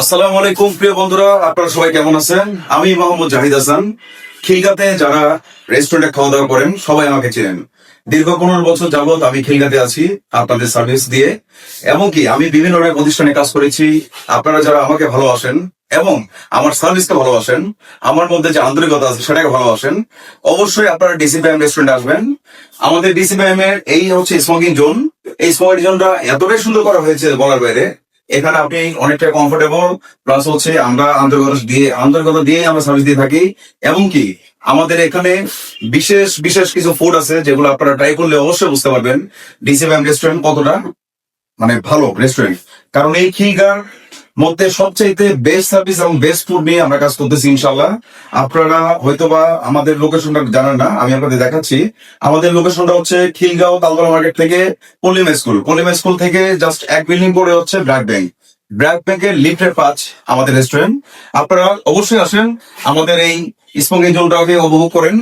আসসালামু আলাইকুম, প্রিয় বন্ধুরা, আপনারা সবাই কেমন আছেন? আমি মোহাম্মদ জাহিদ হাসান। খিলগাতে যারা রেস্টুরেন্টে খাওয়া দাওয়া করেন, সবাই আমাকে চেনেন। দীর্ঘ পনেরো বছর যাবৎ আমি খিলগাতে আছি আপনাদের সার্ভিস দিয়ে। এবং কি, আমি বিভিন্ন রকমের প্রতিষ্ঠানে কাজ করেছি। আপনারা যারা আমাকে ভালোবাসেন, এবং আমার সার্ভিসকে ভালোবাসেন, আমার মধ্যে যে আন্তরিকতা আছে, সেটাকে ভালোবাসেন, অবশ্যই আপনারা ডিসি ডিসিপিএম রেস্টুরেন্ট আসবেন। আমাদের ডিসিপিএম এর এই হচ্ছে স্মোকিং জোন এই স্মোকিং জোনটা এতটাই সুন্দর করা হয়েছে বলার বাইরে এখানে আপনি অনেকটা কমফোর্টেবল প্লাস হচ্ছে আমরা আন্তর্গত দিয়ে আন্তর্গত দিয়ে আমরা সার্ভিস দিয়ে থাকি। এবং কি, আমাদের এখানে বিশেষ বিশেষ কিছু ফুড আছে যেগুলো আপনারা ট্রাই করলে অবশ্যই বুঝতে পারবেন। ডিসি ব্যাম রেস্টুরেন্ট কতটা? মানে ভালো রেস্টুরেন্ট কারণ এই খিলগার মধ্যে সবচাইতে বেস্ট সার্ভিস এবং বেস্ট ফুড নিয়ে আমরা কাজ করতেছি ইনশাল্লাহ আপনারা হয়তোবা আমাদের লোকেশনটা জানেন না, আমি আপনাদের দেখাচ্ছি। আমাদের লোকেশনটা হচ্ছে খিলগাঁও তালতলা মার্কেট থেকে পল্লিমা স্কুল পল্লিমা স্কুল থেকে জাস্ট এক বিল্ডিং পরে হচ্ছে ব্র্যাক ব্যাংক। ব্র্যাক ব্যাংকের লিফটের পাঁচ আমাদের রেস্টুরেন্ট আপনারা অবশ্যই আসেন, আমাদের এই স্মোকিং জোনটাকে উপভোগ করেন।